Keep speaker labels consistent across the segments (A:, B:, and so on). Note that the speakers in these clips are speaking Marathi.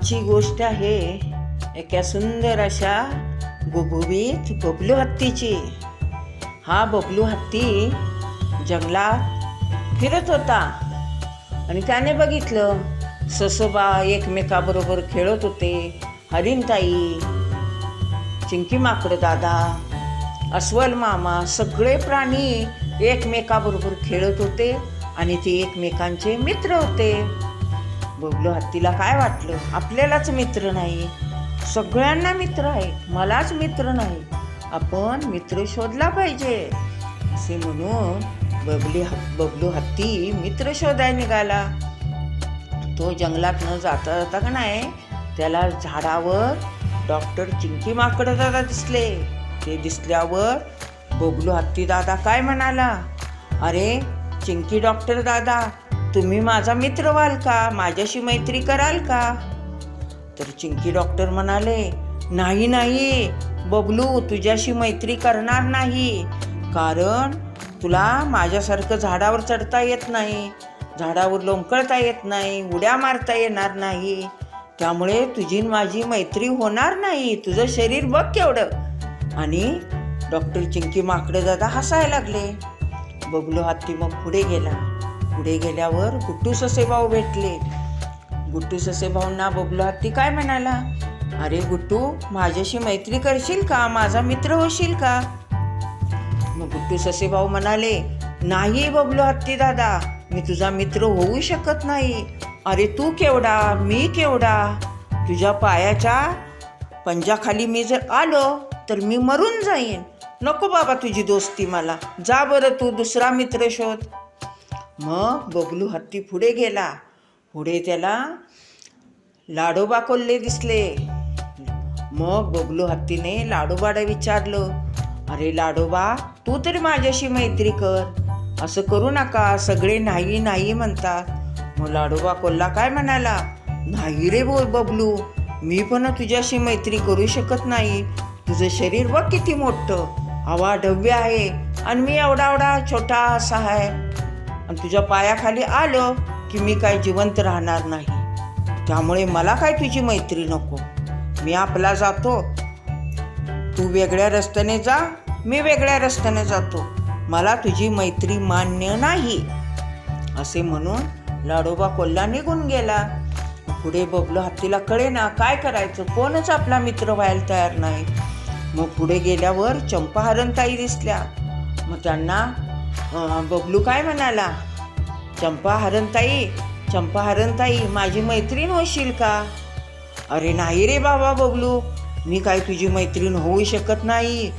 A: आजची गोष्ट आहे एका सुंदर अशा गुबुबीत बबलू हत्तीची. हा बबलू हत्ती जंगलात फिरत होता आणि त्याने बघितलं ससोबा एकमेकाबरोबर खेळत होते हरिणताई चिंकी माकडं दादा अस्वल मामा सगळे प्राणी एकमेकाबरोबर खेळत होते आणि ते एकमेकांचे मित्र होते. बबलू हत्तीला काय वाटलं? आपल्यालाच मित्र नाही सगळ्यांना मित्र आहे. मलाच मित्र नाही. आपण मित्र शोधला पाहिजे. असे म्हणून बबली बबलू हत्ती मित्र शोधाय निघाला. तो जंगलात न जाता जाता का नाही त्याला झाडावर डॉक्टर चिंकी माकड दादा दिसले. ते दिसल्यावर बबलू हत्ती दादा काय म्हणाला? अरे चिंकी डॉक्टर दादा तुम्ही माझा मित्र व्हाल का? माझ्याशी मैत्री कराल का? तर चिंकी डॉक्टर म्हणाले नाही नाही बबलू तुझ्याशी मैत्री करणार नाही. कारण तुला माझ्यासारखं झाडावर चढता येत नाही झाडावर लोंबकळता येत नाही उड्या मारता येणार नाही. त्यामुळे तुझी माझी मैत्री होणार नाही. तुझं शरीर बघ केवढं. आणि डॉक्टर चिंकी माकडे दादा हसायला लागले. बबलू हत्ती मग पुढे गेला. पुढे गेल्यावर गुट्टू ससेभाऊ भेटले. गुट्टू ससेभाऊंना बबलू हत्ती काय म्हणाला? अरे गुट्टू माझ्याशी मैत्री करशील का? माझा मित्र होशील का? मग गुट्टू ससेभाऊ म्हणाले नाही बबलू हत्ती दादा मी तुझा मित्र होऊ शकत नाही. अरे तू केवढा? मी केवढा? तुझ्या पायाच्या पंजाखाली मी जर आलो तर मी मरून जाईन. नको बाबा तुझी दोस्ती मला. जा बरं तू दुसरा मित्र शोध. मग बबलू हत्ती पुढे गेला. पुढे त्याला लाडोबा कोल्हे दिसले. मग बबलू हत्तीने लाडोबाला विचारलं अरे लाडोबा तू तरी माझ्याशी मैत्री कर. असं करू नका सगळे नाही नाही म्हणतात. मग लाडोबा कोल्हा काय म्हणाला नाही रे बोल बबलू मी पण तुझ्याशी मैत्री करू शकत नाही. तुझं शरीर बघ किती मोठं. हवा ढव्य आहे आणि मी एवढा एवढा छोटा असा आहे. आणि तुझ्या पायाखाली आलं की मी काय जिवंत राहणार नाही. त्यामुळे मला काय तुझी मैत्री नको. मी आपला जातो. तू वेगळ्या रस्त्याने जा मी वेगळ्या रस्त्याने जातो. मला तुझी मैत्री मान्य नाही. असे म्हणून लाडोबा कोल्हा निघून गेला. पुढे बबलू हत्तीला कळे ना काय करायचं? कोणच आपला मित्र व्हायला तयार नाही. मग पुढे गेल्यावर चंपा हरणताई दिसल्या. मग त्यांना बबलू काय म्हणाला? चंपा हरणताई चंपा हरणताई माझी मैत्रीण होशील का? अरे नाही रे बाबा बबलू मी काय तुझी मैत्रीण होऊ शकत नाही.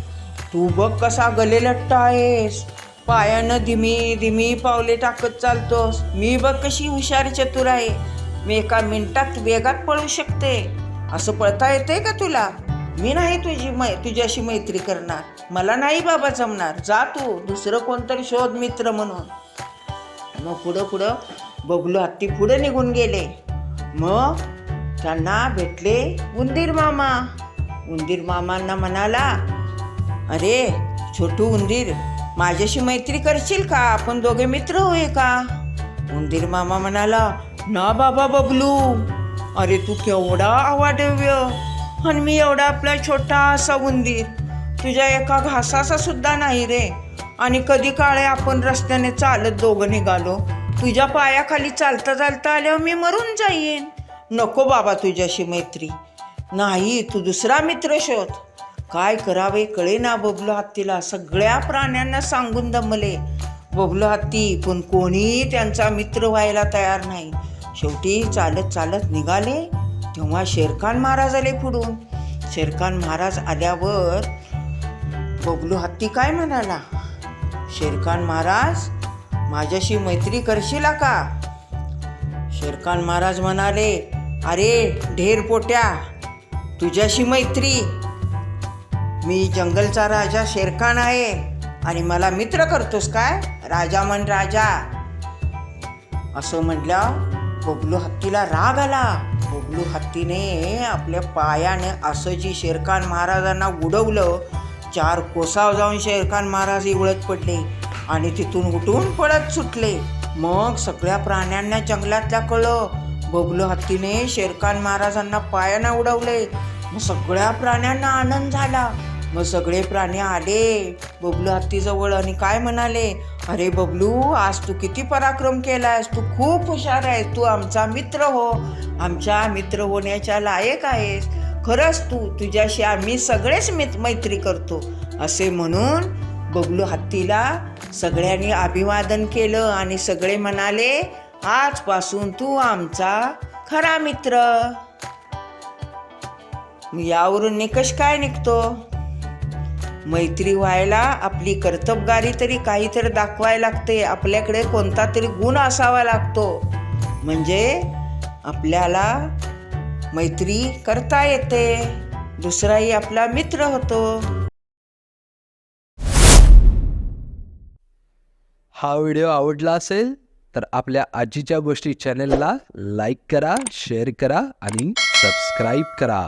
A: तू बघ कसा गलेलट्ट आहेस. पायानं धीमी धीमी पावले टाकत चालतोस. मी बघ कशी हुशार चतुर आहे. मी एका मिनिटात वेगात पळू शकते. असं पळता येते का तुला? मी नाही तुझी मै तुझ्याशी मैत्री करणार. मला नाही बाबा जमणार. जा तू दुसरं कोणतरी शोध मित्र म्हणून. मग पुढं पुढं बबलू हत्ती पुढे निघून गेले. मग त्यांना भेटले उंदीर मामा. उंदीर मामांना म्हणाला अरे छोटू उंदीर माझ्याशी मैत्री करशील का? आपण दोघे मित्र होय का? उंदीर मामा म्हणाला ना बाबा बबलू. अरे तू केवढा आवाडव्य आणि मी एवढा आपला छोटा असा उंदीर तुझ्या एका घासाचा सुद्धा नाही रे. आणि कधी काळे आपण रस्त्याने चालत दोघं निघालो तुझ्या पायाखाली चालता चालता आल्यावर मी मरून जाईन. नको बाबा तुझ्याशी मैत्री. नाही तू दुसरा मित्र शोध. काय करावे कळे ना बबलू हत्तीला. सगळ्या प्राण्यांना सांगून दमले. बबलू हत्ती पण कोणीही त्यांचा मित्र व्हायला तयार नाही. शेवटी चालत चालत निघाले. तेव्हा शेरखान महाराज आले पुढून. शेरखान महाराज आल्यावर बबलू हत्ती काय म्हणाला? शेरखान महाराज माझ्याशी मैत्री करशील का? शेरखान महाराज म्हणाले अरे ढेर पोट्या तुझ्याशी मैत्री. मी जंगलचा राजा शेरखान आहे आणि मला मित्र करतोस काय? राजा म्हण राजा. असं म्हटलं बबलू हत्तीला राग आला. बबलू हत्तीने आपल्या पायाने असं जी शेरखान महाराजांना उडवलं. चार कोसाव जाऊन शेरखान महाराज इवळत पडले आणि तिथून उठून पळत सुटले. मग सगळ्या प्राण्यांना जंगलातल्या कळलं. बबलू हत्तीने शेरखान महाराजांना पायानं उडवले. मग सगळ्या प्राण्यांना आनंद झाला. मग सगळे प्राणी आले. बबलू हत्तीजवळ आणि काय म्हणाले? अरे बबलू आज तू किती पराक्रम केलायस. तू खूप हुशार आहेस. तू आमचा मित्र हो. आमच्या मित्र होण्याच्या लायक आहेस. खरंच तू तुझ्याशी आम्ही सगळेच मित मैत्री करतो. असे म्हणून बबलू हत्तीला सगळ्यांनी अभिवादन केलं आणि सगळे म्हणाले आजपासून तू आमचा खरा मित्र. यावरून निकष काय निघतो? मैत्री व्हायला आपली कर्तबगारी तरी काहीतरी दाखवायला लागते. आपल्याकडे कोणता तरी गुण असावा लागतो. म्हणजे आपल्याला मैत्री करता येते. दुसराही आपला मित्र होतो.
B: हा व्हिडिओ आवडला असेल तर आपल्या आजीच्या गोष्टी चॅनेलला लाईक करा शेअर करा आणि सबस्क्राईब करा.